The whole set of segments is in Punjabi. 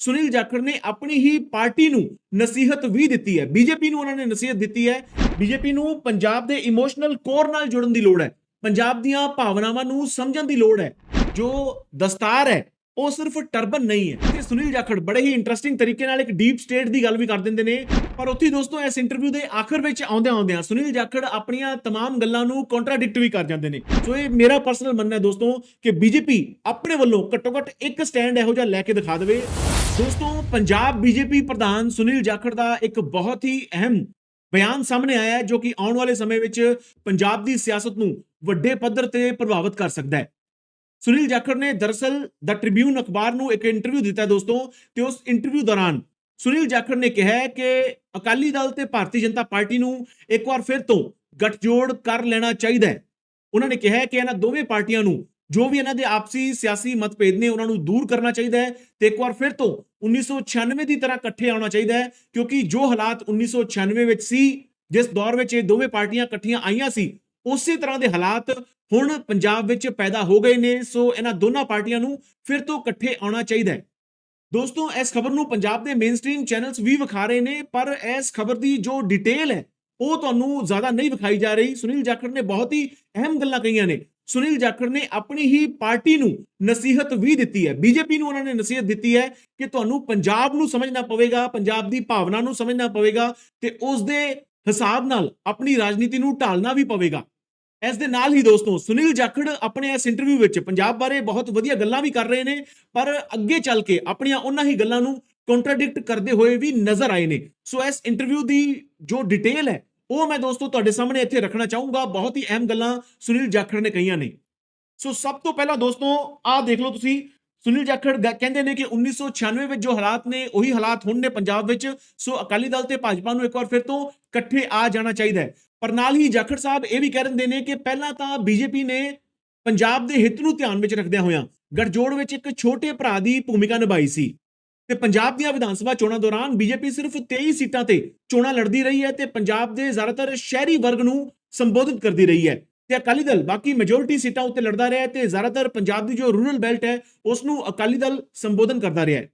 ਸੁਨੀਲ ਜਾਖੜ ਨੇ ਆਪਣੀ ਹੀ ਪਾਰਟੀ ਨੂੰ ਨਸੀਹਤ ਵੀ ਦਿੱਤੀ ਹੈ ਬੀਜੇਪੀ ਨੂੰ ਉਹਨਾਂ ਨੇ ਨਸੀਹਤ ਦਿੱਤੀ ਹੈ ਬੀਜੇਪੀ ਨੂੰ ਪੰਜਾਬ ਦੇ ਇਮੋਸ਼ਨਲ ਕੋਰ ਨਾਲ ਜੁੜਨ ਦੀ ਲੋੜ ਹੈ ਪੰਜਾਬ ਦੀਆਂ ਭਾਵਨਾਵਾਂ ਨੂੰ ਸਮਝਣ ਦੀ ਲੋੜ ਹੈ ਜੋ ਦਸਤਾਰ ਹੈ ਉਹ ਸਿਰਫ ਟਰਬਨ ਨਹੀਂ ਹੈ ਤੇ ਸੁਨੀਲ ਜਾਖੜ ਬੜੇ ਹੀ ਇੰਟਰਸਟਿੰਗ ਤਰੀਕੇ ਨਾਲ ਇੱਕ ਡੀਪ ਸਟੇਟ ਦੀ ਗੱਲ ਵੀ ਕਰ ਦਿੰਦੇ ਨੇ ਪਰ ਉੱਥੇ ਹੀ ਦੋਸਤੋ ਇਸ ਇੰਟਰਵਿਊ ਦੇ ਆਖਰ ਵਿੱਚ ਆਉਂਦੇ ਆਉਂਦਿਆਂ ਸੁਨੀਲ ਜਾਖੜ ਆਪਣੀਆਂ तमाम ਗੱਲਾਂ ਨੂੰ ਕੰਟਰਾਡਿਕਟ ਵੀ ਕਰ ਜਾਂਦੇ ਨੇ ਸੋ ਇਹ ਮੇਰਾ ਪਰਸਨਲ ਮੰਨਣਾ ਹੈ ਦੋਸਤੋ ਕਿ ਬੀਜੇਪੀ ਆਪਣੇ ਵੱਲੋਂ ਘੱਟੋ ਘੱਟ ਇੱਕ ਸਟੈਂਡ ਇਹੋ ਜਿਹਾ ਲੈ ਕੇ ਦਿਖਾ ਦੇਵੇ ਦੋਸਤੋ, ਪੰਜਾਬ ਬੀਜੇਪੀ ਪ੍ਰਧਾਨ ਸੁਨੀਲ ਜਾਖੜ ਦਾ ਇੱਕ ਬਹੁਤ ਹੀ ਅਹਿਮ ਬਿਆਨ ਸਾਹਮਣੇ ਆਇਆ ਹੈ, ਜੋ ਕਿ ਆਉਣ ਵਾਲੇ ਸਮੇਂ ਵਿੱਚ ਪੰਜਾਬ ਦੀ ਸਿਆਸਤ ਨੂੰ ਵੱਡੇ ਪੱਧਰ ਤੇ ਪ੍ਰਭਾਵਿਤ ਕਰ ਸਕਦਾ ਹੈ। ਸੁਨੀਲ ਜਾਖੜ ਨੇ ਦਰਅਸਲ ਦਾ ਟ੍ਰਿਬਿਊਨ ਅਖਬਾਰ ਨੂੰ ਇੱਕ ਇੰਟਰਵਿਊ ਦਿੱਤਾ ਦੋਸਤੋ, ਤੇ ਉਸ ਇੰਟਰਵਿਊ ਦੌਰਾਨ ਸੁਨੀਲ ਜਾਖੜ ਨੇ ਕਿਹਾ ਕਿ ਅਕਾਲੀ ਦਲ ਤੇ ਭਾਰਤੀ ਜਨਤਾ ਪਾਰਟੀ ਨੂੰ ਇੱਕ ਵਾਰ ਫਿਰ ਤੋਂ ਗੱਠਜੋੜ ਕਰ ਲੈਣਾ ਚਾਹੀਦਾ ਹੈ। ਉਹਨਾਂ ਨੇ ਕਿਹਾ ਕਿ ਇਹਨਾਂ ਦੋਵੇਂ ਪਾਰਟੀਆਂ ਨੂੰ ਜੋ ਵੀ ਇਹਨਾਂ ਦੇ ਆਪਸੀ ਸਿਆਸੀ ਮਤਭੇਦ ਨੇ ਉਹਨਾਂ ਨੂੰ ਦੂਰ ਕਰਨਾ ਚਾਹੀਦਾ ਹੈ ਤੇ ਇੱਕ ਵਾਰ ਫਿਰ ਤੋਂ 1996 ਦੀ ਤਰ੍ਹਾਂ ਇਕੱਠੇ ਆਉਣਾ ਚਾਹੀਦਾ ਹੈ, ਕਿਉਂਕਿ ਜੋ ਹਾਲਾਤ 1996 ਵਿੱਚ ਸੀ, ਜਿਸ ਦੌਰ ਵਿੱਚ ਇਹ ਦੋਵੇਂ ਪਾਰਟੀਆਂ ਇਕੱਠੀਆਂ ਆਈਆਂ ਸੀ, ਉਸੇ ਤਰ੍ਹਾਂ ਦੇ ਹਾਲਾਤ ਹੁਣ ਪੰਜਾਬ ਵਿੱਚ ਪੈਦਾ ਹੋ ਗਏ ਨੇ, ਸੋ ਇਹਨਾਂ ਦੋਨਾਂ ਪਾਰਟੀਆਂ ਨੂੰ ਫਿਰ ਤੋਂ ਇਕੱਠੇ ਆਉਣਾ ਚਾਹੀਦਾ ਹੈ। ਦੋਸਤੋ, ਇਸ ਖਬਰ ਨੂੰ ਪੰਜਾਬ ਦੇ ਮੇਨਸਟ੍ਰੀਮ ਚੈਨਲਸ ਵੀ ਵਿਖਾ ਰਹੇ ਨੇ, ਪਰ ਇਸ ਖਬਰ ਦੀ ਜੋ ਡਿਟੇਲ ਹੈ, ਉਹ ਤੁਹਾਨੂੰ ਜ਼ਿਆਦਾ ਨਹੀਂ ਵਿਖਾਈ ਜਾ ਰਹੀ। ਸੁਨੀਲ ਜਾਖੜ ਨੇ ਬਹੁਤ ਹੀ ਅਹਿਮ ਗੱਲਾਂ ਕਹੀਆਂ ਨੇ। ਸੁਨੀਲ ਜਾਖੜ ਨੇ ਆਪਣੀ ਹੀ ਪਾਰਟੀ ਨੂੰ ਨਸੀਹਤ ਵੀ ਦਿੱਤੀ ਹੈ। ਬੀਜੇਪੀ ਨੂੰ ਉਹਨਾਂ ਨੇ ਨਸੀਹਤ ਦਿੱਤੀ ਹੈ ਕਿ ਤੁਹਾਨੂੰ ਪੰਜਾਬ ਨੂੰ ਸਮਝਣਾ ਪਵੇਗਾ, ਪੰਜਾਬ ਦੀ ਭਾਵਨਾ ਨੂੰ ਸਮਝਣਾ ਪਵੇਗਾ ਤੇ ਉਸ ਦੇ ਹਿਸਾਬ ਨਾਲ ਆਪਣੀ ਰਾਜਨੀਤੀ ਨੂੰ ਢਾਲਣਾ ਵੀ ਪਵੇਗਾ। ਇਸ ਦੇ ਨਾਲ ਹੀ ਦੋਸਤੋ, ਸੁਨੀਲ ਜਾਖੜ ਆਪਣੇ ਇਸ ਇੰਟਰਵਿਊ ਵਿੱਚ ਪੰਜਾਬ ਬਾਰੇ ਬਹੁਤ ਵਧੀਆ ਗੱਲਾਂ ਵੀ ਕਰ ਰਹੇ ਨੇ, ਪਰ ਅੱਗੇ ਚੱਲ ਕੇ ਆਪਣੀਆਂ ਉਹਨਾਂ ਹੀ ਗੱਲਾਂ ਨੂੰ ਕੰਟਰਾਡਿਕਟ ਕਰਦੇ ਹੋਏ ਵੀ ਨਜ਼ਰ ਆਏ ਨੇ। ਸੋ ਇਸ ਇੰਟਰਵਿਊ ਦੀ ਜੋ ਡਿਟੇਲ ਹੈ ਉਹ ਮੈਂ ਦੋਸਤੋ ਤੁਹਾਡੇ ਸਾਹਮਣੇ ਇੱਥੇ ਰੱਖਣਾ ਚਾਹੂੰਗਾ। ਬਹੁਤ ਹੀ ਅਹਿਮ ਗੱਲਾਂ ਸੁਨੀਲ ਜਾਖੜ ਨੇ ਕਹੀਆਂ ਨੇ। ਸੋ ਸਭ ਤੋਂ ਪਹਿਲਾਂ ਦੋਸਤੋ, ਆਹ ਦੇਖ ਲਓ ਤੁਸੀਂ। ਸੁਨੀਲ ਜਾਖੜ ਕਹਿੰਦੇ ਨੇ ਕਿ 1996 ਵਿੱਚ ਜੋ ਹਾਲਾਤ ਨੇ, ਉਹੀ ਹਾਲਾਤ ਹੁਣ ਨੇ ਪੰਜਾਬ ਵਿੱਚ। ਸੋ ਅਕਾਲੀ ਦਲ ਤੇ ਭਾਜਪਾ ਨੂੰ ਇੱਕ ਵਾਰ ਫਿਰ ਤੋਂ ਇਕੱਠੇ ਆ ਜਾਣਾ ਚਾਹੀਦਾ ਹੈ। ਪਰ ਨਾਲ ਹੀ ਜਾਖੜ ਸਾਹਿਬ ਇਹ ਵੀ ਕਹਿ ਰਹੇ ਨੇ ਕਿ ਪਹਿਲਾਂ ਤਾਂ ਬੀਜੇਪੀ ਨੇ ਪੰਜਾਬ ਦੇ ਹਿੱਤ ਨੂੰ ਧਿਆਨ ਵਿੱਚ ਰੱਖਦਿਆਂ ਹੋਇਆਂ ਗੱਠਜੋੜ ਵਿੱਚ ਇੱਕ ਛੋਟੇ ਭਰਾ ਦੀ ਭੂਮਿਕਾ ਨਿਭਾਈ ਸੀ। ਤੇ ਪੰਜਾਬ ਦੀਆਂ ਵਿਧਾਨ ਸਭਾ ਚੋਣਾਂ ਦੌਰਾਨ ਬੀਜੇਪੀ ਸਿਰਫ 23 ਸੀਟਾਂ ਤੇ ਚੋਣਾਂ ਲੜਦੀ ਰਹੀ ਹੈ ਤੇ ਪੰਜਾਬ ਦੇ ਜ਼ਿਆਦਾਤਰ ਸ਼ਹਿਰੀ ਵਰਗ ਨੂੰ ਸੰਬੋਧਿਤ ਕਰਦੀ ਰਹੀ ਹੈ। ਤੇ ਅਕਾਲੀ ਦਲ ਬਾਕੀ ਮੈਜੋਰਿਟੀ ਸੀਟਾਂ ਉੱਤੇ ਲੜਦਾ ਰਿਹਾ ਹੈ ਤੇ ਜ਼ਿਆਦਾਤਰ ਪੰਜਾਬ ਦੀ ਜੋ ਰੂਰਲ ਬੈਲਟ ਹੈ ਉਸ ਨੂੰ ਅਕਾਲੀ ਦਲ ਸੰਬੋਧਨ ਕਰਦਾ ਰਿਹਾ ਹੈ।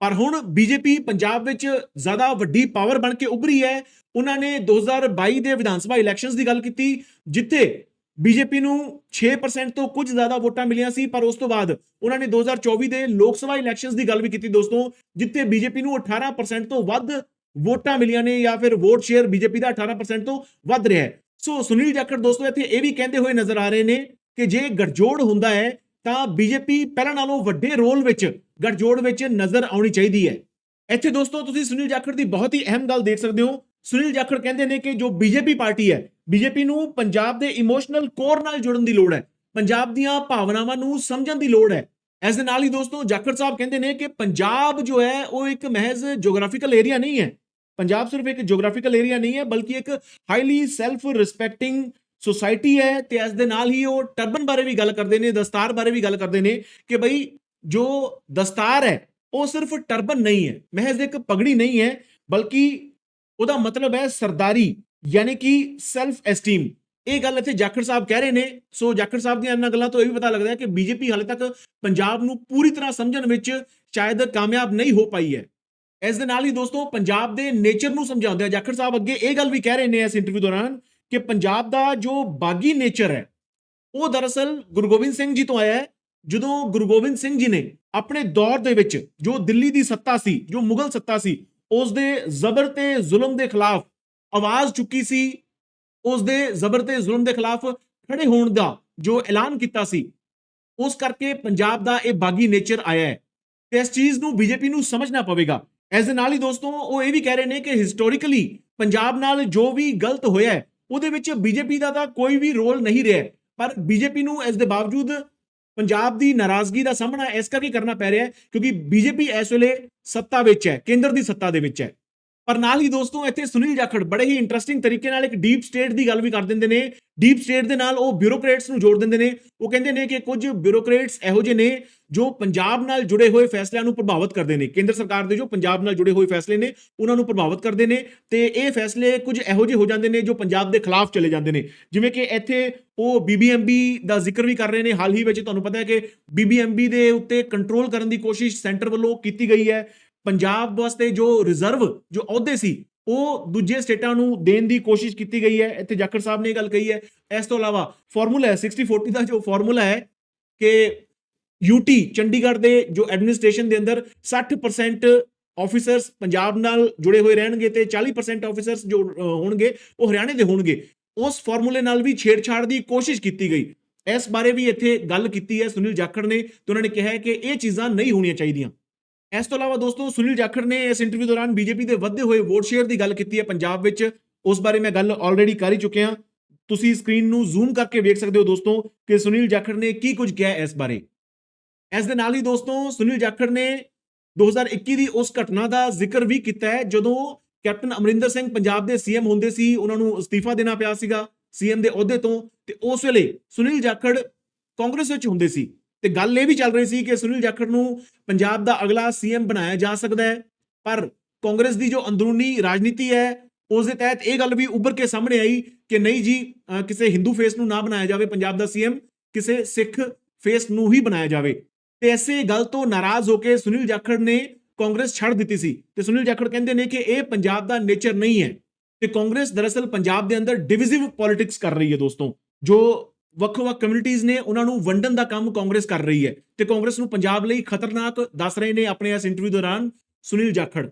ਪਰ ਹੁਣ ਬੀਜੇਪੀ ਪੰਜਾਬ ਵਿੱਚ ਜ਼ਿਆਦਾ ਵੱਡੀ ਪਾਵਰ ਬਣ ਕੇ ਉੱਭਰੀ ਹੈ। ਉਹਨਾਂ ਨੇ 2022 ਦੇ ਵਿਧਾਨ ਸਭਾ ਇਲੈਕਸ਼ਨਸ ਦੀ ਗੱਲ ਕੀਤੀ, ਜਿੱਥੇ ਬੀਜੇਪੀ ਨੂੰ 6% ਤੋਂ ਕੁਝ ਜ਼ਿਆਦਾ ਵੋਟਾਂ ਮਿਲੀਆਂ ਸੀ, ਪਰ ਉਸ ਤੋਂ ਬਾਅਦ ਉਹਨਾਂ ਨੇ 2024 ਦੇ ਲੋਕ ਸਭਾ ਇਲੈਕਸ਼ਨਸ ਦੀ ਗੱਲ ਵੀ ਕੀਤੀ ਦੋਸਤੋ, ਜਿੱਥੇ ਬੀਜੇਪੀ ਨੂੰ 18% ਤੋਂ ਵੱਧ ਵੋਟਾਂ ਮਿਲੀਆਂ ਨੇ ਜਾਂ ਫਿਰ ਵੋਟ ਸ਼ੇਅਰ ਬੀਜੇਪੀ ਦਾ 18% ਤੋਂ ਵੱਧ ਰਿਹਾ ਹੈ। ਸੋ ਸੁਨੀਲ ਜਾਖੜ ਦੋਸਤੋ, ਇੱਥੇ ਇਹ ਵੀ ਕਹਿੰਦੇ ਹੋਏ ਨਜ਼ਰ ਆ ਰਹੇ ਨੇ ਕਿ ਜੇ ਗੱਠਜੋੜ ਹੁੰਦਾ ਹੈ, ਤਾਂ ਬੀਜੇਪੀ ਪਹਿਲਾਂ ਨਾਲੋਂ ਵੱਡੇ ਰੋਲ ਵਿੱਚ, ਗੱਠਜੋੜ ਵਿੱਚ ਨਜ਼ਰ ਆਉਣੀ ਚਾਹੀਦੀ ਹੈ। ਇੱਥੇ ਦੋਸਤੋ, ਤੁਸੀਂ ਸੁਨੀਲ ਜਾਖੜ ਦੀ ਬਹੁਤ ਹੀ ਅਹਿਮ ਗੱਲ ਦੇਖ ਸਕਦੇ ਹੋ। ਸੁਨੀਲ ਜਾਖੜ ਕਹਿੰਦੇ ਨੇ ਕਿ ਜੋ ਬੀਜੇਪੀ ਪਾਰਟੀ ਹੈ, ਬੀਜੇਪੀ ਨੂੰ ਪੰਜਾਬ ਦੇ ਇਮੋਸ਼ਨਲ ਕੋਰ ਨਾਲ ਜੁੜਨ ਦੀ ਲੋੜ ਹੈ, ਪੰਜਾਬ ਦੀਆਂ ਭਾਵਨਾਵਾਂ ਨੂੰ ਸਮਝਣ ਦੀ ਲੋੜ ਹੈ। ਇਸ ਦੇ ਨਾਲ ਹੀ ਦੋਸਤੋ, ਜਾਖੜ ਸਾਹਿਬ ਕਹਿੰਦੇ ਨੇ ਕਿ ਪੰਜਾਬ ਜੋ ਹੈ, ਉਹ ਇੱਕ ਮਹਿਜ਼ ਜੀਓਗ੍ਰਾਫੀਕਲ ਏਰੀਆ ਨਹੀਂ ਹੈ। ਪੰਜਾਬ ਸਿਰਫ ਇੱਕ ਜੀਓਗ੍ਰਾਫੀਕਲ ਏਰੀਆ ਨਹੀਂ ਹੈ, ਬਲਕਿ ਇੱਕ ਹਾਈਲੀ ਸੈਲਫ ਰਿਸਪੈਕਟਿੰਗ ਸੁਸਾਇਟੀ ਹੈ ਤੇ ਇਸ ਦੇ ਨਾਲ ਹੀ ਉਹ ਟਰਬਨ ਬਾਰੇ ਵੀ ਗੱਲ ਕਰਦੇ ਨੇ, ਦਸਤਾਰ ਬਾਰੇ ਵੀ ਗੱਲ ਕਰਦੇ ਨੇ ਕਿ ਬਈ ਜੋ ਦਸਤਾਰ ਹੈ, ਉਹ ਸਿਰਫ ਟਰਬਨ ਨਹੀਂ ਹੈ, ਮਹਿਜ਼ ਇੱਕ ਪਗੜੀ ਨਹੀਂ ਹੈ, ਬਲਕਿ ਉਹਦਾ ਮਤਲਬ ਹੈ ਸਰਦਾਰੀ, ਯਾਨੀ ਕਿ ਸੈਲਫ ਐਸਟੀਮ ਇਹ ਗੱਲ ਇੱਥੇ ਜਾਖੜ ਸਾਹਿਬ ਕਹਿ ਰਹੇ ਨੇ। ਸੋ ਜਾਖੜ ਸਾਹਿਬ ਦੀਆਂ ਇਹਨਾਂ ਗੱਲਾਂ ਤੋਂ ਇਹ ਵੀ ਪਤਾ ਲੱਗਦਾ ਹੈ ਕਿ ਬੀਜੇਪੀ ਹਾਲੇ ਤੱਕ ਪੰਜਾਬ ਨੂੰ ਪੂਰੀ ਤਰ੍ਹਾਂ ਸਮਝਣ ਵਿੱਚ ਸ਼ਾਇਦ ਕਾਮਯਾਬ ਨਹੀਂ ਹੋ ਪਾਈ ਹੈ। ਇਸ ਦੇ ਨਾਲ ਹੀ ਦੋਸਤੋ, ਪੰਜਾਬ ਦੇ ਨੇਚਰ ਨੂੰ ਸਮਝਾਉਂਦੇ ਆ। ਜਾਖੜ ਸਾਹਿਬ ਅੱਗੇ ਇਹ ਗੱਲ ਵੀ ਕਹਿ ਰਹੇ ਨੇ ਇਸ ਇੰਟਰਵਿਊ ਦੌਰਾਨ ਕਿ ਪੰਜਾਬ ਦਾ ਜੋ ਬਾਗੀ ਨੇਚਰ ਹੈ, ਉਹ ਦਰਅਸਲ ਗੁਰੂ ਗੋਬਿੰਦ ਸਿੰਘ ਜੀ ਤੋਂ ਆਇਆ ਹੈ। ਜਦੋਂ ਗੁਰੂ ਗੋਬਿੰਦ ਸਿੰਘ ਜੀ ਨੇ ਆਪਣੇ ਦੌਰ ਦੇ ਵਿੱਚ ਜੋ ਦਿੱਲੀ ਦੀ ਸੱਤਾ ਸੀ, ਜੋ ਮੁਗਲ ਸੱਤਾ ਸੀ ਉਸ ਦੇ ਜ਼ਬਰ ਤੇ ਜ਼ੁਲਮ ਦੇ ਖਿਲਾਫ ਆਵਾਜ਼ ਚੁੱਕੀ ਸੀ ਉਸ ਦੇ ਜ਼ਬਰ ਤੇ ਜ਼ੁਲਮ ਦੇ ਖਿਲਾਫ ਖੜੇ ਹੋਣ ਦਾ ਜੋ ਐਲਾਨ ਕੀਤਾ ਸੀ, ਉਸ ਕਰਕੇ ਪੰਜਾਬ ਦਾ ਇਹ ਬਾਗੀ ਨੇਚਰ ਆਇਆ ਹੈ ਤੇ ਇਸ ਚੀਜ਼ ਨੂੰ ਬੀਜੇਪੀ ਨੂੰ ਸਮਝਣਾ ਪਵੇਗਾ ਇਸ ਦੇ ਨਾਲ ਹੀ ਦੋਸਤੋ, ਉਹ ਇਹ ਵੀ ਕਹਿ ਰਹੇ ਨੇ ਕਿ ਹਿਸਟੋਰੀਕਲੀ ਪੰਜਾਬ ਨਾਲ ਜੋ ਵੀ ਗਲਤ ਹੋਇਆ ਉਹਦੇ ਵਿੱਚ ਬੀਜੇਪੀ ਦਾ ਤਾਂ ਕੋਈ ਵੀ ਰੋਲ ਨਹੀਂ ਰਿਹਾ ਹੈ। ਪਰ ਬੀਜੇਪੀ ਨੂੰ ਇਸ ਦੇ ਬਾਵਜੂਦ ਪੰਜਾਬ ਦੀ ਨਾਰਾਜ਼ਗੀ ਦਾ ਸਾਹਮਣਾ ਇਸ ਕਰਕੇ ਕਰਨਾ ਪੈ ਰਿਹਾ ਹੈ ਕਿਉਂਕਿ ਬੀਜੇਪੀ ਇਸ ਵੇਲੇ ਸੱਤਾ ਵਿੱਚ ਹੈ, ਕੇਂਦਰ ਦੀ ਸੱਤਾ ਦੇ ਵਿੱਚ ਹੈ। ਪਰ ਨਾਲ ਹੀ ਦੋਸਤੋ, ਇੱਥੇ ਸੁਨੀਲ ਜਾਖੜ ਬੜੇ ਹੀ ਇੰਟਰਸਟਿੰਗ ਤਰੀਕੇ ਨਾਲ ਇੱਕ ਡੀਪ ਸਟੇਟ ਦੀ ਗੱਲ ਵੀ ਕਰ ਦਿੰਦੇ ਨੇ। ਡੀਪ ਸਟੇਟ ਦੇ ਨਾਲ ਉਹ ਬਿਊਰੋਕ੍ਰੇਟਸ ਨੂੰ ਜੋੜ ਦਿੰਦੇ ਨੇ। ਉਹ ਕਹਿੰਦੇ ਨੇ ਕਿ ਕੁਝ ਬਿਊਰੋਕ੍ਰੇਟਸ ਇਹੋ ਜਿਹੇ ਨੇ ਜੋ ਪੰਜਾਬ ਨਾਲ ਜੁੜੇ ਹੋਏ ਫੈਸਲਿਆਂ ਨੂੰ ਪ੍ਰਭਾਵਿਤ ਕਰਦੇ ਨੇ। ਕੇਂਦਰ ਸਰਕਾਰ ਦੇ ਜੋ ਪੰਜਾਬ ਨਾਲ ਜੁੜੇ ਹੋਏ ਫੈਸਲੇ ਨੇ, ਉਹਨਾਂ ਨੂੰ ਪ੍ਰਭਾਵਿਤ ਕਰਦੇ ਨੇ ਤੇ ਇਹ ਫੈਸਲੇ ਕੁਝ ਇਹੋ ਜਿਹੇ ਹੋ ਜਾਂਦੇ ਨੇ ਜੋ ਪੰਜਾਬ ਦੇ ਖਿਲਾਫ ਚਲੇ ਜਾਂਦੇ ਨੇ। ਜਿਵੇਂ ਕਿ ਇੱਥੇ ਉਹ ਬੀਬੀਐਮਬੀ ਦਾ ਜ਼ਿਕਰ ਵੀ ਕਰ ਰਹੇ ਨੇ। ਹਾਲ ਹੀ ਵਿੱਚ ਤੁਹਾਨੂੰ ਪਤਾ ਹੈ ਕਿ ਬੀਬੀਐਮਬੀ ਦੇ ਉੱਤੇ ਕੰਟਰੋਲ ਕਰਨ ਦੀ ਕੋਸ਼ਿਸ਼ ਸੈਂਟਰ ਵੱਲੋਂ ਕੀਤੀ ਗਈ ਹੈ। ਪੰਜਾਬ ਵਾਸਤੇ ਜੋ ਰਿਜ਼ਰਵ, ਜੋ ਅਹੁਦੇ ਸੀ, ਉਹ ਦੂਜੇ ਸਟੇਟਾਂ ਨੂੰ ਦੇਣ ਦੀ ਕੋਸ਼ਿਸ਼ ਕੀਤੀ ਗਈ ਹੈ। ਇੱਥੇ ਜਾਖੜ ਸਾਹਿਬ ਨੇ ਇਹ ਗੱਲ ਕਹੀ ਹੈ। ਇਸ ਤੋਂ ਇਲਾਵਾ ਫਾਰਮੂਲਾ ਹੈ 60 40 ਦਾ ਜੋ ਫਾਰਮੂਲਾ ਹੈ ਕਿ ਯੂਟੀ ਚੰਡੀਗੜ੍ਹ ਦੇ ਜੋ ਐਡਮਿਨਿਸਟ੍ਰੇਸ਼ਨ ਦੇ ਅੰਦਰ 60% ਆਫੀਸਰਸ ਪੰਜਾਬ ਨਾਲ ਜੁੜੇ ਹੋਏ ਰਹਿਣਗੇ ਤੇ 40% ਆਫੀਸਰਸ ਜੋ ਹੋਣਗੇ, ਉਹ ਹਰਿਆਣੇ ਦੇ ਹੋਣਗੇ। ਉਸ ਫਾਰਮੂਲੇ ਨਾਲ ਵੀ ਛੇੜਛਾੜ ਦੀ ਕੋਸ਼ਿਸ਼ ਕੀਤੀ ਗਈ। ਇਸ ਬਾਰੇ ਵੀ ਇੱਥੇ ਗੱਲ ਕੀਤੀ ਹੈ ਸੁਨੀਲ ਜਾਖੜ ਨੇ ਤੇ ਉਹਨਾਂ ਨੇ ਕਿਹਾ ਹੈ ਕਿ ਇਹ ਚੀਜ਼ਾਂ ਨਹੀਂ ਹੋਣੀਆਂ ਚਾਹੀਦੀਆਂ। ਇਸ ਤੋਂ ਇਲਾਵਾ ਦੋਸਤੋ, ਸੁਨੀਲ ਜਾਖੜ ਨੇ ਇਸ ਇੰਟਰਵਿਊ ਦੌਰਾਨ ਬੀਜੇਪੀ ਦੇ ਵੱਧਦੇ ਹੋਏ ਵੋਟ ਸ਼ੇਅਰ ਦੀ ਗੱਲ ਕੀਤੀ ਹੈ ਪੰਜਾਬ ਵਿੱਚ। ਉਸ ਬਾਰੇ ਮੈਂ ਗੱਲ ਆਲਰੇਡੀ ਕਰ ਹੀ ਚੁੱਕਿਆ। ਤੁਸੀਂ ਸਕਰੀਨ ਨੂੰ ਜ਼ੂਮ ਕਰਕੇ ਵੇਖ ਸਕਦੇ ਹੋ ਦੋਸਤੋ ਕਿ ਸੁਨੀਲ ਜਾਖੜ ਨੇ ਕੀ ਕੁਝ ਕਿਹਾ ਇਸ ਬਾਰੇ। ਇਸ ਦੇ ਨਾਲ ਹੀ ਦੋਸਤੋ, ਸੁਨੀਲ ਜਾਖੜ ਨੇ 2021 ਦੀ ਉਸ ਘਟਨਾ ਦਾ ਜ਼ਿਕਰ ਵੀ ਕੀਤਾ ਹੈ, ਜਦੋਂ ਕੈਪਟਨ ਅਮਰਿੰਦਰ ਸਿੰਘ ਪੰਜਾਬ ਦੇ ਸੀਐਮ ਹੁੰਦੇ ਸੀ, ਉਹਨਾਂ ਨੂੰ ਅਸਤੀਫਾ ਦੇਣਾ ਪਿਆ ਸੀਗਾ ਸੀਐਮ ਦੇ ਅਹੁਦੇ ਤੋਂ ਤੇ ਉਸ ਵੇਲੇ ਸੁਨੀਲ ਜਾਖੜ ਕਾਂਗਰਸ ਵਿੱਚ ਹੁੰਦੇ ਸੀ ਤੇ ਗੱਲ ਇਹ ਵੀ ਚੱਲ ਰਹੀ ਸੀ ਕਿ ਸੁਨੀਲ ਜਾਖੜ ਨੂੰ ਪੰਜਾਬ ਦਾ ਅਗਲਾ ਸੀਐਮ ਬਣਾਇਆ ਜਾ ਸਕਦਾ ਹੈ, ਪਰ ਕਾਂਗਰਸ ਦੀ ਜੋ ਅੰਦਰੂਨੀ ਰਾਜਨੀਤੀ ਹੈ, ਉਸ ਦੇ ਤਹਿਤ ਇਹ ਗੱਲ ਵੀ ਉੱਭਰ ਕੇ ਸਾਹਮਣੇ ਆਈ ਕਿ ਨਹੀਂ ਜੀ ਕਿਸੇ ਹਿੰਦੂ ਫੇਸ ਨੂੰ ਨਾ ਬਣਾਇਆ ਜਾਵੇ, ਪੰਜਾਬ ਦਾ ਸੀਐਮ ਕਿਸੇ ਸਿੱਖ ਫੇਸ ਨੂੰ ਹੀ ਬਣਾਇਆ ਜਾਵੇ। ਤੇ ਇਸੇ ਗੱਲ ਤੋਂ ਨਾਰਾਜ਼ ਹੋ ਕੇ ਸੁਨੀਲ ਜਾਖੜ ਨੇ ਕਾਂਗਰਸ ਛੱਡ ਦਿੱਤੀ ਸੀ। ਤੇ ਸੁਨੀਲ ਜਾਖੜ ਕਹਿੰਦੇ ਨੇ ਕਿ ਇਹ ਪੰਜਾਬ ਦਾ ਨੇਚਰ ਨਹੀਂ ਹੈ। ਤੇ ਕਾਂਗਰਸ ਦਰਅਸਲ ਪੰਜਾਬ ਦੇ ਅੰਦਰ ਡਿਵੀਜ਼ਿਵ ਪੋਲਿਟਿਕਸ ਕਰ ਰਹੀ ਹੈ ਦੋਸਤੋ। ਜੋ ਵੱਖ-ਵੱਖ ਕਮਿਊਨਿਟੀਆਂ ਨੇ ਉਹਨਾਂ ਨੂੰ ਵੰਡਣ ਦਾ ਕੰਮ ਕਾਂਗਰਸ ਕਰ ਰਹੀ ਹੈ। ਤੇ ਕਾਂਗਰਸ ਨੂੰ ਪੰਜਾਬ ਲਈ ਖਤਰਨਾਕ ਦੱਸ ਰਹੇ ਨੇ ਆਪਣੇ ਇਸ ਇੰਟਰਵਿਊ ਦੌਰਾਨ ਸੁਨੀਲ ਜਾਖੜ।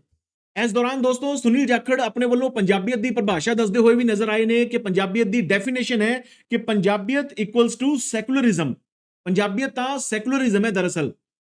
ਇਸ ਦੌਰਾਨ ਦੋਸਤੋ, ਸੁਨੀਲ ਜਾਖੜ ਆਪਣੇ ਵੱਲੋਂ ਪੰਜਾਬੀਅਤ ਦੀ ਪਰਿਭਾਸ਼ਾ ਦੱਸਦੇ ਹੋਏ ਵੀ ਨਜ਼ਰ ਆਏ ਨੇ ਕਿ ਪੰਜਾਬੀਅਤ ਦੀ ਡੈਫੀਨੇਸ਼ਨ ਹੈ ਕਿ ਪੰਜਾਬੀਅਤ ਇਕੁਅਲਸ ਟੂ ਸੈਕੂਲਰਿਜ਼ਮ ਪੰਜਾਬੀਅਤ ਤਾਂ ਸੈਕੂਲਰਿਜ਼ਮ ਹੈ ਦਰਅਸਲ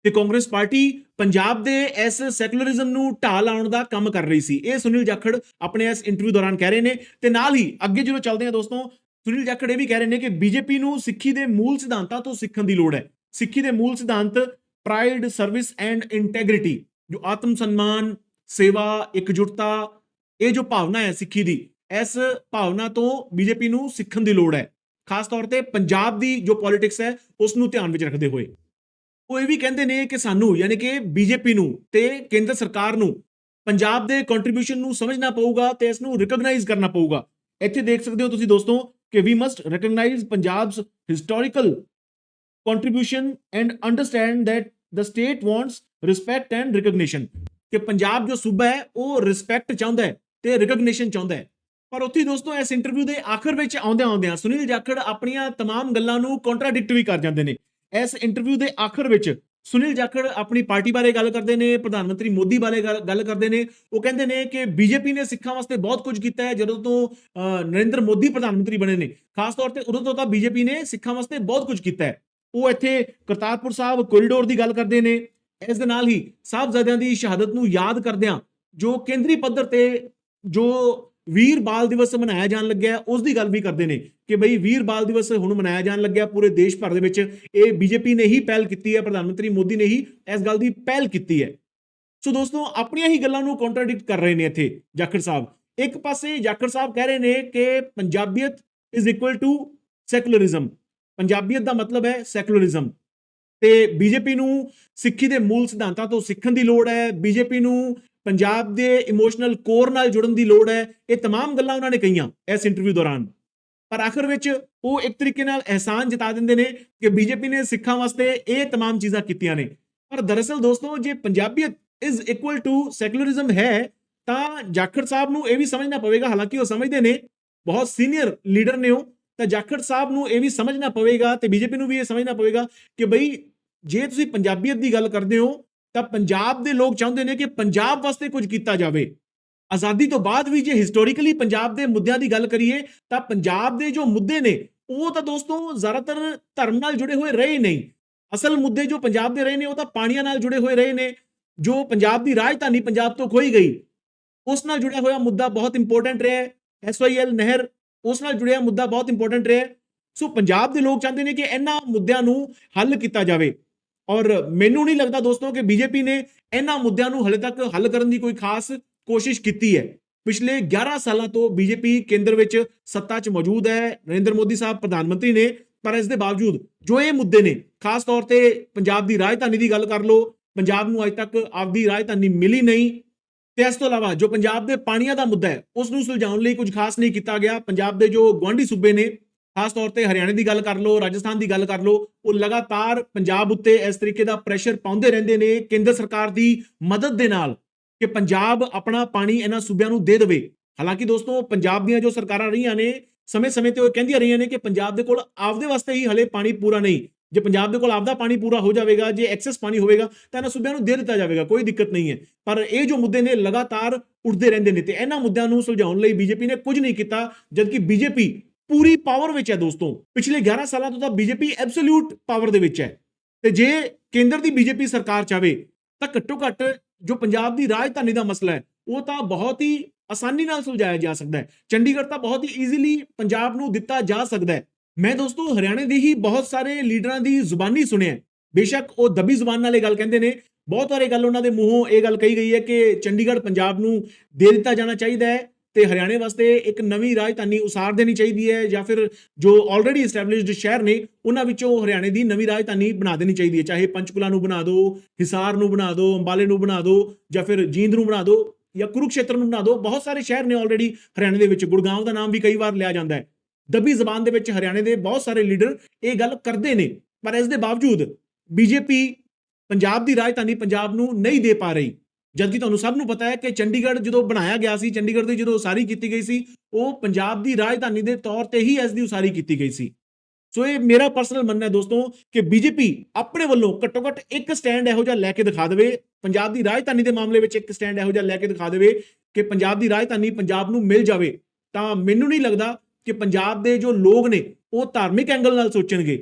ਤੇ ਕਾਂਗਰਸ ਪਾਰਟੀ ਪੰਜਾਬ ਦੇ ਇਸ ਸੈਕੂਲਰਿਜ਼ਮ ਨੂੰ ਢਾਹ ਲਾਉਣ ਦਾ ਕੰਮ ਕਰ ਰਹੀ ਸੀ। ਇਹ ਸੁਨੀਲ ਜਾਖੜ ਆਪਣੇ ਇਸ ਇੰਟਰਵਿਊ ਦੌਰਾਨ ਕਹਿ ਰਹੇ ਨੇ ਤੇ ਨਾਲ ਹੀ ਅੱਗੇ ਜਦੋਂ ਚੱਲਦੇ ਹਾਂ ਦੋਸਤੋ, ਸੁਨੀਲ ਜਾਖੜ ਇਹ ਵੀ ਕਹਿ ਰਹੇ ਨੇ ਕਿ ਬੀਜੇਪੀ ਨੂੰ ਸਿੱਖੀ ਦੇ ਮੂਲ ਸਿਧਾਂਤਾਂ ਤੋਂ ਸਿੱਖਣ ਦੀ ਲੋੜ ਹੈ। ਸਿੱਖੀ ਦੇ ਮੂਲ ਸਿਧਾਂਤ ਪ੍ਰਾਈਡ ਸਰਵਿਸ ਐਂਡ ਇੰਟੈਗ੍ਰਿਟੀ ਜੋ ਆਤਮ ਸਨਮਾਨ, ਸੇਵਾ, ਇਕਜੁੱਟਤਾ, ਇਹ ਜੋ ਭਾਵਨਾ ਹੈ ਸਿੱਖੀ ਦੀ, ਇਸ ਭਾਵਨਾ ਤੋਂ ਬੀਜੇਪੀ ਨੂੰ ਸਿੱਖਣ ਦੀ ਲੋੜ ਹੈ। ਖਾਸ ਤੌਰ ਤੇ ਪੰਜਾਬ ਦੀ ਜੋ ਪੋਲਿਟਿਕਸ ਹੈ ਉਸ ਨੂੰ ਧਿਆਨ ਵਿੱਚ ਰੱਖਦੇ ਹੋਏ। ਉਹ ਇਹ ਵੀ ਕਹਿੰਦੇ ਨੇ ਕਿ ਸਾਨੂੰ ਯਾਨੀ ਕਿ ਬੀਜੇਪੀ ਨੂੰ ਤੇ ਕੇਂਦਰ ਸਰਕਾਰ ਨੂੰ ਪੰਜਾਬ ਦੇ ਕੰਟਰੀਬਿਊਸ਼ਨ ਨੂੰ ਸਮਝਣਾ ਪਊਗਾ ਤੇ ਇਸ ਨੂੰ ਰਿਕਗਨਾਈਜ਼ ਕਰਨਾ ਪਊਗਾ। ਇੱਥੇ ਦੇਖ ਸਕਦੇ ਹੋ ਤੁਸੀਂ ਦੋਸਤੋ ਕਿ we must recognise Punjab's historical contribution and understand that the state wants respect and recognition ਕਿ ਪੰਜਾਬ ਜੋ ਸੂਬਾ ਹੈ, ਉਹ ਰਿਸਪੈਕਟ ਚਾਹੁੰਦਾ ਹੈ ਤੇ ਰਿਕਗਨੀਸ਼ਨ ਚਾਹੁੰਦਾ ਹੈ। ਪਰ ਉੱਥੇ ਹੀ ਦੋਸਤੋ ਇਸ ਇੰਟਰਵਿਊ ਦੇ ਆਖਰ ਵਿੱਚ ਆਉਂਦੇ ਆਉਂਦਿਆਂ ਸੁਨੀਲ ਜਾਖੜ ਆਪਣੀਆਂ तमाम ਗੱਲਾਂ ਨੂੰ ਕੰਟਰਾਡਿਕਟ ਵੀ ਕਰ ਜਾਂਦੇ ਨੇ ਇਸ ਇੰਟਰਵਿਊ ਦੇ ਆਖਰ ਵਿੱਚ ਸੁਨੀਲ ਜਾਖੜ ਆਪਣੀ ਪਾਰਟੀ ਬਾਰੇ ਗੱਲ ਕਰਦੇ ਨੇ ਪ੍ਰਧਾਨ ਮੰਤਰੀ ਮੋਦੀ ਬਾਰੇ ਗੱਲ ਗੱਲ ਕਰਦੇ ਨੇ ਉਹ ਕਹਿੰਦੇ ਨੇ ਕਿ ਬੀਜੇਪੀ ਨੇ ਸਿੱਖਾਂ ਵਾਸਤੇ ਬਹੁਤ ਕੁਝ ਕੀਤਾ ਹੈ ਜਦੋਂ ਤੋਂ ਅਹ, ਨਰਿੰਦਰ ਮੋਦੀ ਪ੍ਰਧਾਨ ਮੰਤਰੀ ਬਣੇ ਨੇ ਖਾਸ ਤੌਰ ਤੇ ਉਦੋਂ ਤੋਂ ਤਾਂ ਬੀਜੇਪੀ ਨੇ ਸਿੱਖਾਂ ਵਾਸਤੇ ਬਹੁਤ ਕੁਝ ਕੀਤਾ ਹੈ ਉਹ ਇੱਥੇ ਕਰਤਾਰਪੁਰ ਸਾਹਿਬ ਕੋਰੀਡੋਰ ਦੀ ਗੱਲ ਕਰਦੇ ਨੇ ਇਸ ਦੇ ਨਾਲ ਹੀ ਸਾਹਿਬਜ਼ਾਦਿਆਂ ਦੀ ਸ਼ਹਾਦਤ ਨੂੰ ਯਾਦ ਕਰਦਿਆਂ ਜੋ ਕੇਂਦਰੀ ਪੱਧਰ ਤੇ ਜੋ ਵੀਰ ਬਾਲ ਦਿਵਸ ਮਨਾਇਆ ਜਾਣ ਲੱਗਿਆ ਉਸ ਦੀ ਗੱਲ ਵੀ ਕਰਦੇ ਨੇ ਕਿ ਬਈ ਵੀਰ ਬਾਲ ਦਿਵਸ ਹੁਣ ਮਨਾਇਆ ਜਾਣ ਲੱਗਿਆ ਪੂਰੇ ਦੇਸ਼ ਭਰ ਦੇ ਵਿੱਚ। ਇਹ ਬੀਜੇਪੀ ਨੇ ਹੀ ਪਹਿਲ ਕੀਤੀ ਹੈ, ਪ੍ਰਧਾਨ ਮੰਤਰੀ ਮੋਦੀ ਨੇ ਹੀ ਇਸ ਗੱਲ ਦੀ ਪਹਿਲ ਕੀਤੀ ਹੈ। ਸੋ ਦੋਸਤੋ, ਆਪਣੀਆਂ ਹੀ ਗੱਲਾਂ ਨੂੰ ਕੰਟਰਾਡਿਕਟ ਕਰ ਰਹੇ ਨੇ ਇੱਥੇ ਜਾਖੜ ਸਾਹਿਬ। ਇੱਕ ਪਾਸੇ ਜਾਖੜ ਸਾਹਿਬ ਕਹਿ ਰਹੇ ਨੇ ਕਿ ਪੰਜਾਬੀਅਤ ਇਜ਼ ਇਕੁਅਲ ਟੂ ਸੈਕੂਲਰਿਜ਼ਮ ਪੰਜਾਬੀਅਤ ਦਾ ਮਤਲਬ ਹੈ ਸੈਕੂਲਰਿਜ਼ਮ ਤੇ ਬੀਜੇਪੀ ਨੂੰ ਸਿੱਖੀ ਦੇ ਮੂਲ ਸਿਧਾਂਤਾਂ ਤੋਂ ਸਿੱਖਣ ਦੀ ਲੋੜ ਹੈ, ਬੀਜੇਪੀ ਨੂੰ ਪੰਜਾਬ ਦੇ ਇਮੋਸ਼ਨਲ ਕੋਰ ਨਾਲ ਜੁੜਨ ਦੀ ਲੋੜ ਹੈ ਇਹ तमाम ਗੱਲਾਂ ਉਹਨਾਂ ਨੇ ਕਹੀਆਂ ਇਸ ਇੰਟਰਵਿਊ ਦੌਰਾਨ ਪਰ ਆਖਰ ਵਿੱਚ ਉਹ ਇੱਕ ਤਰੀਕੇ ਨਾਲ ਅਹਿਸਾਨ ਜਤਾ ਦਿੰਦੇ ਨੇ ਕਿ ਬੀਜੇਪੀ ਨੇ ਸਿੱਖਾਂ ਵਾਸਤੇ ਇਹ तमाम ਚੀਜ਼ਾਂ ਕੀਤੀਆਂ ਨੇ ਪਰ ਦਰਅਸਲ ਦੋਸਤੋ ਜੇ ਪੰਜਾਬੀਅਤ ਇਜ਼ ਇਕੁਅਲ ਟੂ ਸੈਕੂਲਰਿਜ਼ਮ ਹੈ ਤਾਂ ਜਾਖੜ ਸਾਹਿਬ ਨੂੰ ਇਹ ਵੀ ਸਮਝਣਾ ਪਵੇਗਾ ਹਾਲਾਂਕਿ ਉਹ ਸਮਝਦੇ ਨੇ ਬਹੁਤ ਸੀਨੀਅਰ ਲੀਡਰ ਨੇ ਉਹ ਤਾਂ ਜਾਖੜ ਸਾਹਿਬ ਨੂੰ ਇਹ ਵੀ ਸਮਝਣਾ ਪਵੇਗਾ ਤੇ ਬੀਜੇਪੀ ਨੂੰ ਵੀ ਇਹ ਸਮਝਣਾ ਪਵੇਗਾ ਕਿ ਬਈ ਜੇ ਤੁਸੀਂ ਪੰਜਾਬੀਅਤ ਦੀ ਗੱਲ ਕਰਦੇ ਹੋ ਤਾਂ ਪੰਜਾਬ ਦੇ ਲੋਕ ਚਾਹੁੰਦੇ ਨੇ ਕਿ ਪੰਜਾਬ ਵਾਸਤੇ ਕੁਝ ਕੀਤਾ ਜਾਵੇ। ਆਜ਼ਾਦੀ ਤੋਂ ਬਾਅਦ ਵੀ ਜੇ ਹਿਸਟੋਰੀਕਲੀ ਪੰਜਾਬ ਦੇ ਮੁੱਦਿਆਂ ਦੀ ਗੱਲ ਕਰੀਏ, ਤਾਂ ਪੰਜਾਬ ਦੇ ਜੋ ਮੁੱਦੇ ਨੇ, ਉਹ ਤਾਂ ਦੋਸਤੋ ਜ਼ਿਆਦਾਤਰ ਧਰਮ ਨਾਲ ਜੁੜੇ ਹੋਏ ਰਹੇ ਨਹੀਂ ਅਸਲ ਮੁੱਦੇ ਜੋ ਪੰਜਾਬ ਦੇ ਰਹੇ ਨੇ, ਉਹ ਤਾਂ ਪਾਣੀਆਂ ਨਾਲ ਜੁੜੇ ਹੋਏ ਰਹੇ ਨੇ। ਜੋ ਪੰਜਾਬ ਦੀ ਰਾਜਧਾਨੀ ਪੰਜਾਬ ਤੋਂ ਖੋਈ ਗਈ, ਉਸ ਨਾਲ ਜੁੜਿਆ ਹੋਇਆ ਮੁੱਦਾ ਬਹੁਤ ਇੰਪੋਰਟੈਂਟ ਰਿਹਾ ਹੈ। ਐਸਵਾਈਐਲ ਨਹਿਰ, ਉਸ ਨਾਲ ਜੁੜਿਆ ਮੁੱਦਾ ਬਹੁਤ ਇੰਪੋਰਟੈਂਟ ਰਿਹਾ ਸੋ ਪੰਜਾਬ ਦੇ ਲੋਕ ਚਾਹੁੰਦੇ ਨੇ ਕਿ ਇਹਨਾਂ ਮੁੱਦਿਆਂ ਨੂੰ ਹੱਲ ਕੀਤਾ ਜਾਵੇ। ਔਰ ਮੈਨੂੰ ਨਹੀਂ ਲੱਗਦਾ ਦੋਸਤੋ ਕਿ ਬੀਜੇਪੀ ਨੇ ਇਹਨਾਂ ਮੁੱਦਿਆਂ ਨੂੰ ਹਲੇ ਤੱਕ ਹੱਲ ਕਰਨ ਦੀ ਕੋਈ ਖਾਸ ਕੋਸ਼ਿਸ਼ ਕੀਤੀ ਹੈ। ਪਿਛਲੇ 11 ਸਾਲਾਂ ਤੋਂ ਬੀਜੇਪੀ ਕੇਂਦਰ ਵਿੱਚ ਸੱਤਾ 'ਚ ਮੌਜੂਦ ਹੈ, ਨਰਿੰਦਰ ਮੋਦੀ ਸਾਹਿਬ ਪ੍ਰਧਾਨ ਮੰਤਰੀ ਨੇ। ਪਰ ਇਸ ਦੇ ਬਾਵਜੂਦ ਜੋ ਇਹ ਮੁੱਦੇ ਨੇ, ਖਾਸ ਤੌਰ ਤੇ ਪੰਜਾਬ ਦੀ ਰਾਜਧਾਨੀ ਦੀ ਗੱਲ ਕਰ ਲਓ, ਪੰਜਾਬ ਨੂੰ ਅਜੇ ਤੱਕ ਆਪਦੀ ਰਾਜਧਾਨੀ ਮਿਲੀ ਨਹੀਂ। ਤੇ ਇਸ ਤੋਂ ਇਲਾਵਾ ਜੋ ਪੰਜਾਬ ਦੇ ਪਾਣੀਆਂ ਦਾ ਮੁੱਦਾ ਹੈ ਉਸ ਨੂੰ ਸੁਲਝਾਉਣ ਲਈ ਕੁਝ ਖਾਸ ਨਹੀਂ ਕੀਤਾ ਗਿਆ। ਪੰਜਾਬ ਦੇ ਜੋ ਗੁਆਂਢੀ ਸੂਬੇ ਨੇ ਖਾਸ ਤੌਰ ਤੇ ਹਰਿਆਣੇ ਦੀ ਗੱਲ ਕਰ ਲਓ, ਰਾਜਸਥਾਨ ਦੀ ਗੱਲ ਕਰ ਲਓ, ਉਹ ਲਗਾਤਾਰ ਪੰਜਾਬ ਉੱਤੇ ਇਸ ਤਰੀਕੇ ਦਾ ਪ੍ਰੈਸ਼ਰ ਪਾਉਂਦੇ ਰਹਿੰਦੇ ਨੇ, ਕੇਂਦਰ ਸਰਕਾਰ ਦੀ ਮਦਦ ਦੇ ਨਾਲ ਕਿ ਪੰਜਾਬ ਆਪਣਾ ਪਾਣੀ ਇਹਨਾਂ ਸੂਬਿਆਂ ਨੂੰ ਦੇ ਦੇਵੇ। ਹਾਲਾਂਕਿ ਦੋਸਤੋ, ਪੰਜਾਬ ਦੀਆਂ ਜੋ ਸਰਕਾਰਾਂ ਰਹੀਆਂ ਨੇ, ਸਮੇਂ-ਸਮੇਂ ਤੇ ਉਹ ਕਹਿੰਦੀਆਂ ਰਹੀਆਂ ਨੇ ਕਿ ਪੰਜਾਬ ਦੇ ਕੋਲ ਆਪਦੇ ਵਾਸਤੇ ਹੀ ਹਲੇ ਪਾਣੀ ਪੂਰਾ ਨਹੀਂ। ਜੇ ਪੰਜਾਬ ਦੇ ਕੋਲ ਆਪਦਾ ਪਾਣੀ ਪੂਰਾ ਹੋ ਜਾਵੇਗਾ, ਜੇ ਐਕਸੈਸ ਪਾਣੀ ਹੋਵੇਗਾ, ਤਾਂ ਇਹਨਾਂ ਸੂਬਿਆਂ ਨੂੰ ਦੇ ਦਿੱਤਾ ਜਾਵੇਗਾ, ਕੋਈ ਦਿੱਕਤ ਨਹੀਂ ਹੈ। ਪਰ ਇਹ ਜੋ ਮੁੱਦੇ ਨੇ ਲਗਾਤਾਰ ਉੱਠਦੇ ਰਹਿੰਦੇ ਨੇ ਤੇ ਇਹਨਾਂ ਮੁੱਦਿਆਂ ਨੂੰ ਸੁਲਝਾਉਣ ਲਈ ਬੀਜੇਪੀ ਨੇ ਕੁਝ ਨਹੀਂ ਕੀਤਾ, ਜਦਕਿ ਬੀਜੇਪੀ ਪੂਰੀ ਪਾਵਰ ਵਿੱਚ ਹੈ ਦੋਸਤੋ। ਪਿਛਲੇ 11 ਸਾਲਾਂ ਤੋਂ ਤਾਂ ਬੀਜੇਪੀ ਐਬਸੋਲੂਟ ਪਾਵਰ ਦੇ ਵਿੱਚ ਹੈ। ਤੇ ਜੇ ਕੇਂਦਰ ਦੀ ਬੀਜੇਪੀ ਸਰਕਾਰ ਚਾਵੇ, ਤਾਂ ਘੱਟੋ ਘੱਟ ਜੋ ਪੰਜਾਬ ਦੀ ਰਾਜਧਾਨੀ ਦਾ ਮਸਲਾ ਹੈ, ਉਹ ਤਾਂ ਬਹੁਤ ਹੀ ਆਸਾਨੀ ਨਾਲ ਸੁਲਝਾਇਆ ਜਾ ਸਕਦਾ ਹੈ। ਚੰਡੀਗੜ੍ਹ ਤਾਂ ਬਹੁਤ ਹੀ ਈਜ਼ੀਲੀ ਪੰਜਾਬ ਨੂੰ ਦਿੱਤਾ ਜਾ ਸਕਦਾ ਹੈ। ਮੈਂ ਦੋਸਤੋ, ਹਰਿਆਣੇ ਦੇ ਹੀ ਬਹੁਤ ਸਾਰੇ ਲੀਡਰਾਂ ਦੀ ਜ਼ੁਬਾਨੀ ਸੁਣਿਆ ਬੇਸ਼ੱਕ ਉਹ ਦਬੀ ਜ਼ੁਬਾਨ ਨਾਲ ਇਹ ਗੱਲ ਕਹਿੰਦੇ ਨੇ, ਬਹੁਤ ਵਾਰ ਗੱਲ ਉਹਨਾਂ ਦੇ ਮੂੰਹੋਂ ਇਹ ਗੱਲ ਕਹੀ ਗਈ ਹੈ ਕਿ ਚੰਡੀਗੜ੍ਹ ਪੰਜਾਬ ਨੂੰ ਦੇ ਦਿੱਤਾ ਜਾਣਾ ਚਾਹੀਦਾ ਹੈ। ਤੇ ਹਰਿਆਣੇ ਵਾਸਤੇ ਇੱਕ ਨਵੀਂ ਰਾਜਧਾਨੀ ਉਸਾਰ ਦੇਣੀ ਚਾਹੀਦੀ ਹੈ ਜਾਂ ਫਿਰ ਜੋ ਆਲਰੇਡੀ ਐਸਟੈਬਲਿਸ਼ਡ ਸ਼ਹਿਰ ਨੇ, ਉਹਨਾਂ ਵਿੱਚੋਂ ਹਰਿਆਣੇ ਦੀ ਨਵੀਂ ਰਾਜਧਾਨੀ ਬਣਾ ਦੇਣੀ ਚਾਹੀਦੀ ਹੈ। ਚਾਹੇ ਪੰਚਕੁਲਾ ਨੂੰ ਬਣਾ ਦਿਓ ਹਿਸਾਰ ਨੂੰ ਬਣਾ ਦਿਓ ਅੰਬਾਲੇ ਨੂੰ ਬਣਾ ਦਿਓ ਜਾਂ ਫਿਰ ਜੀਂਦ ਨੂੰ ਬਣਾ ਦਿਓ ਜਾਂ ਕੁਰੂਕਸ਼ੇਤਰ ਨੂੰ ਬਣਾ ਦਿਓ ਬਹੁਤ ਸਾਰੇ ਸ਼ਹਿਰ ਨੇ ਆਲਰੇਡੀ ਹਰਿਆਣੇ ਦੇ ਵਿੱਚ। ਗੁੜਗਾਂਵ ਦਾ ਨਾਮ ਵੀ ਕਈ ਵਾਰ ਲਿਆ ਜਾਂਦਾ ਹੈ। ਦੱਬੀ ਜ਼ਬਾਨ ਦੇ ਵਿੱਚ ਹਰਿਆਣੇ ਦੇ ਬਹੁਤ ਸਾਰੇ ਲੀਡਰ ਇਹ ਗੱਲ ਕਰਦੇ ਨੇ, ਪਰ ਇਸ ਦੇ ਬਾਵਜੂਦ ਬੀਜੇਪੀ ਪੰਜਾਬ ਦੀ ਰਾਜਧਾਨੀ ਪੰਜਾਬ ਨੂੰ ਨਹੀਂ ਦੇ ਪਾ ਰਹੀ। ਜਦਕਿ ਤੁਹਾਨੂੰ ਸਭ ਨੂੰ ਪਤਾ ਹੈ ਕਿ ਚੰਡੀਗੜ੍ਹ ਜਦੋਂ ਬਣਾਇਆ ਗਿਆ ਸੀ, ਚੰਡੀਗੜ੍ਹ ਦੀ ਜਦੋਂ ਉਸਾਰੀ ਕੀਤੀ ਗਈ ਸੀ, ਉਹ ਪੰਜਾਬ ਦੀ ਰਾਜਧਾਨੀ ਦੇ ਤੌਰ ਤੇ ਹੀ ਇਸ ਦੀ ਉਸਾਰੀ ਕੀਤੀ ਗਈ ਸੀ। ਸੋ ਇਹ ਮੇਰਾ ਪਰਸਨਲ ਮੰਨਣਾ ਹੈ ਦੋਸਤੋ ਕਿ ਬੀਜੇਪੀ ਆਪਣੇ ਵੱਲੋਂ ਘੱਟੋ ਘੱਟ ਇੱਕ ਸਟੈਂਡ ਇਹੋ ਜਿਹਾ ਲੈ ਕੇ ਦਿਖਾ ਦੇਵੇ, ਪੰਜਾਬ ਦੀ ਰਾਜਧਾਨੀ ਦੇ ਮਾਮਲੇ ਵਿੱਚ ਇੱਕ ਸਟੈਂਡ ਇਹੋ ਜਿਹਾ ਲੈ ਕੇ ਦਿਖਾ ਦੇਵੇ ਕਿ ਪੰਜਾਬ ਦੀ ਰਾਜਧਾਨੀ ਪੰਜਾਬ ਨੂੰ ਮਿਲ ਜਾਵੇ, ਤਾਂ ਮੈਨੂੰ ਨਹੀਂ ਲੱਗਦਾ ਕਿ ਪੰਜਾਬ ਦੇ ਜੋ ਲੋਕ ਨੇ, ਉਹ ਧਾਰਮਿਕ ਐਂਗਲ ਨਾਲ ਸੋਚਣਗੇ।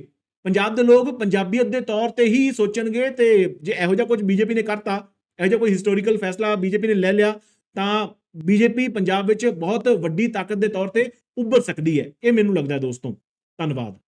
ਪੰਜਾਬ ਦੇ ਲੋਕ ਪੰਜਾਬੀਅਤ ਦੇ ਤੌਰ ਤੇ ਹੀ ਸੋਚਣਗੇ ਤੇ ਜੇ ਇਹੋ ਜਿਹਾ ਕੁਝ ਬੀਜੇਪੀ ਨੇ ਕਰਤਾ ਇਹੋ ਜਿਹਾ ਕੋਈ ਹਿਸਟੋਰੀਕਲ ਫੈਸਲਾ ਬੀਜੇਪੀ ਨੇ ਲੈ ਲਿਆ, ਤਾਂ ਬੀਜੇਪੀ ਪੰਜਾਬ ਵਿੱਚ ਬਹੁਤ ਵੱਡੀ ਤਾਕਤ ਦੇ ਤੌਰ ਤੇ ਉੱਭਰ ਸਕਦੀ ਹੈ, ਇਹ ਮੈਨੂੰ ਲੱਗਦਾ ਹੈ ਦੋਸਤੋ, ਧੰਨਵਾਦ।